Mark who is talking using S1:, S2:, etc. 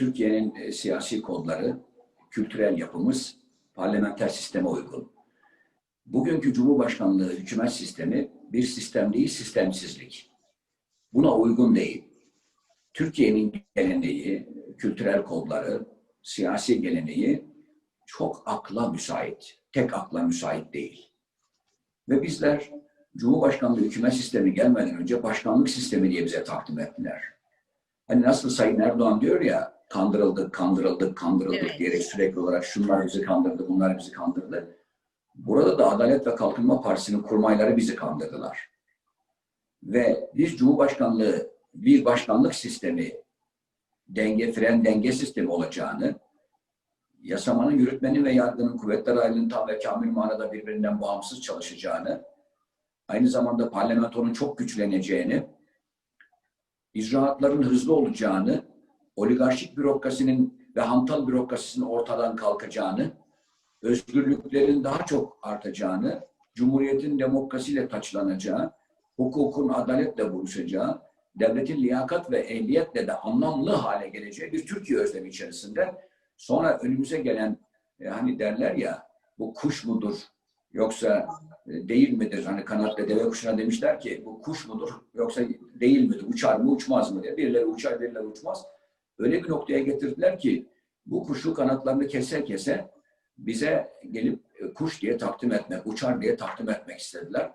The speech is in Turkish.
S1: Türkiye'nin e, siyasi kodları, kültürel yapımız parlamenter sisteme uygun. Bugünkü Cumhurbaşkanlığı hükümet sistemi bir sistem değil, sistemsizlik. Buna uygun değil. Türkiye'nin geleneği, kültürel kodları, siyasi geleneği çok akla müsait. Tek akla müsait değil. Ve bizler Cumhurbaşkanlığı hükümet sistemi gelmeden önce başkanlık sistemi diye bize takdim ettiler. Hani nasıl Sayın Erdoğan diyor ya kandırıldık, kandırıldık, kandırıldık
S2: Evet.
S1: diyerek sürekli olarak şunlar bizi kandırdı, bunlar bizi kandırdı. Burada da Adalet ve Kalkınma Partisi'nin kurmayları bizi kandırdılar. Ve biz Cumhurbaşkanlığı bir başkanlık sistemi, denge, fren denge sistemi olacağını, yasamanın, yürütmenin ve yargının kuvvetler ayrılığının tam ve kamil manada birbirinden bağımsız çalışacağını, aynı zamanda parlamentonun çok güçleneceğini, icraatların hızlı olacağını, oligarşik bürokrasinin ve hantal bürokrasisinin ortadan kalkacağını, özgürlüklerin daha çok artacağını, cumhuriyetin demokrasiyle taçlanacağı, hukukun adaletle buluşacağı, devletin liyakat ve ehliyetle de anlamlı hale geleceği bir Türkiye özlemi içerisinde sonra önümüze gelen e, hani derler ya bu kuş mudur yoksa e, değil midir? Hani kanatlı deve kuşuna demişler ki bu kuş mudur yoksa değil midir? Uçar mı uçmaz mı diye. Birileri uçar birileri uçmaz. Öyle bir noktaya getirdiler ki bu kuşu kanatlarını kese kese bize gelip e, kuş diye takdim etmek, uçar diye takdim etmek istediler.